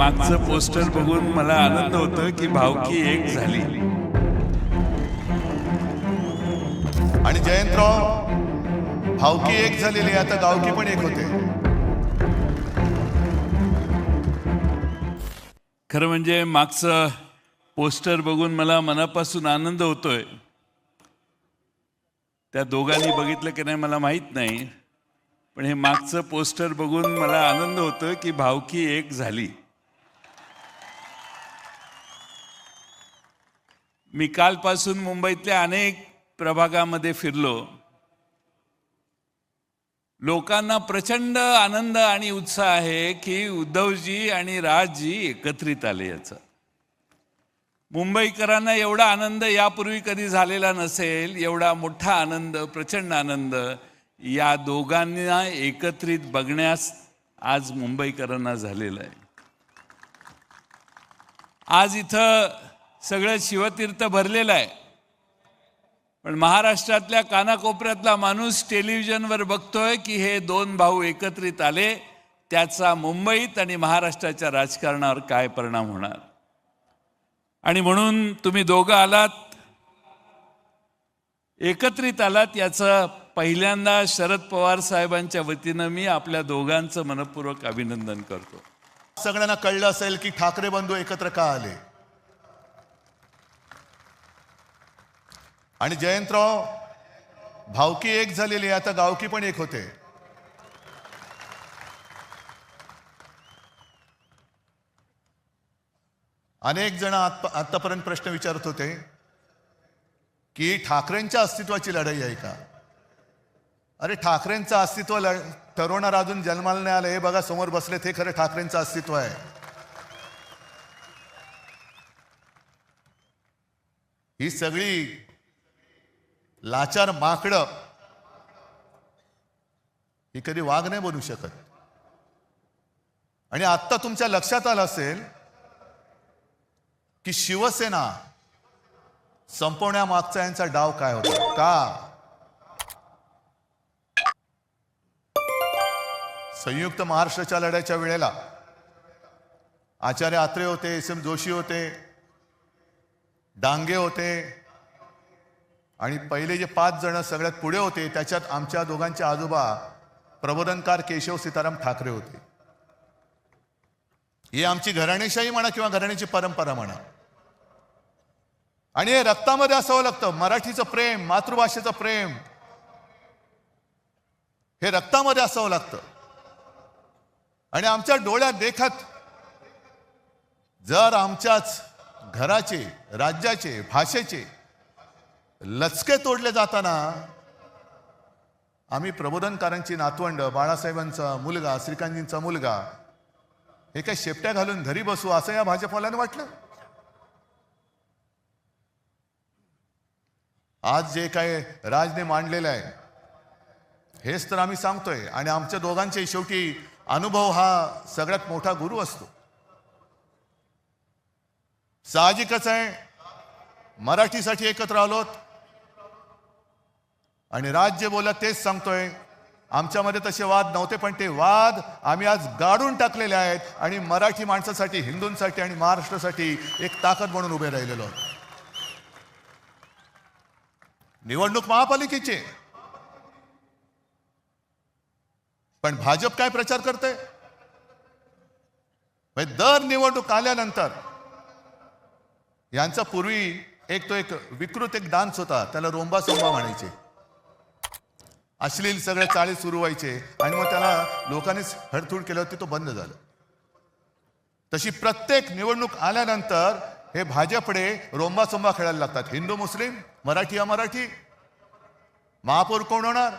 मागचं पोस्टर बघून मला आनंद होतो की भावकी एक झाली. आणि जयंतराव भावकी एक झालेली आता गावकी पण एक होते. खरं म्हणजे मागचं पोस्टर बघून मला मनापासून आनंद होतोय. त्या दोघांनी बघितलं की नाही मला माहीत नाही. पण हे मागचं पोस्टर बघून मला आनंद होतोय की भावकी एक झाली. मी कालपासून मुंबईतल्या अनेक प्रभागामध्ये फिरलो. लोकांना प्रचंड आनंद आणि उत्साह आहे की उद्धवजी आणि राजजी एकत्रित आले याचा. मुंबईकरांना एवढा आनंद यापूर्वी कधी झालेला नसेल एवढा मोठा आनंद प्रचंड आनंद या दोघांना एकत्रित बघण्यास आज मुंबईकरांना झालेला आहे. आज इथं सगळं शिवतीर्थ भरलेलं आहे. पण महाराष्ट्रातल्या कानाकोपऱ्यातला माणूस टेलिव्हिजनवर बघतोय की हे दोन भाऊ एकत्रित आले त्याचा मुंबईत आणि महाराष्ट्राच्या राजकारणावर काय परिणाम होणार? आणि म्हणून तुम्ही दोघं आलात एकत्रित आलात याचं पहिल्यांदा शरद पवार साहेबांच्या वतीनं मी आपल्या दोघांचं मनपूर्वक अभिनंदन करतो. सगळ्यांना कळलं असेल की ठाकरे बंधू एकत्र का आले? आणि जयंतराव भावकी एक झालेली आहे, आता गावकी पण एक होते. अनेक जण आत- आतापर्यंत प्रश्न विचारत होते की ठाकरेंच्या अस्तित्वाची लढाई आहे का? अरे ठाकरेंचं अस्तित्व लढ ठरवणार अजून जन्माला नाही आलं हे बघा समोर बसले ते खरं ठाकरेंचं अस्तित्व आहे. ही सगळी लाचार माकडं. ही कधी वाघ नाही बनू शकत. आणि आत्ता तुमच्या लक्षात आलं असेल की शिवसेना संपवण्यामागचा यांचा डाव काय होता? का? संयुक्त महाराष्ट्राच्या लढ्याच्या वेळेला आचार्य आत्रे होते एस एम जोशी होते डांगे होते आणि पहिले जे पाच जण सगळ्यात पुढे होते त्याच्यात आमच्या दोघांचे आजोबा प्रबोधनकार केशव सीताराम ठाकरे होते. ही आमची घराणेशाही म्हणा किंवा घराण्याची परंपरा म्हणा. आणि हे रक्तामध्ये असावं लागतं. मराठीचं प्रेम मातृभाषेचं प्रेम हे रक्तामध्ये असावं लागतं. आणि आमच्या डोळ्यात देखत जर आमच्याच घराचे राज्याचे भाषेचे लचके तोडले जाताना आम्ही प्रबोधनकारांची नातवंड बाळासाहेबांचा मुलगा श्रीकांतजींचा मुलगा हे काय शेपट्या घालून घरी बसू असं या भाजपवाल्यानं वाटलं? आज जे काय राजने मांडलेलं आहे हेच तर आम्ही सांगतोय. आणि आमच्या दोघांचे शेवटी अनुभव हा सगळ्यात मोठा गुरु असतो. साहजिकच आहे मराठीसाठी एकत्र आलोत आणि राज्य बोला तेच सांगतोय. आमच्यामध्ये तसे वाद नव्हते पण ते वाद आम्ही आज गाडून टाकलेले आहेत आणि मराठी माणसासाठी हिंदूंसाठी आणि महाराष्ट्रासाठी एक ताकद म्हणून उभे राहिलेलो आहोत. निवडणूक महापालिकेची पण भाजप काय प्रचार करते म्हणजे दर निवडणूक आल्यानंतर यांचा पूर्वी एक तो एक विकृत एक डान्स होता त्याला रोंबा सोंबा म्हणायचे. अश्लील सगळे चाळी सुरू व्हायचे आणि मग त्याला लोकांनीच हडथूड केलं होती तो बंद झालं. तशी प्रत्येक निवडणूक आल्यानंतर हे भाजपडे रोंबासोंबा खेळायला लागतात. हिंदू मुस्लिम मराठी अमराठी. महापौर कोण होणार?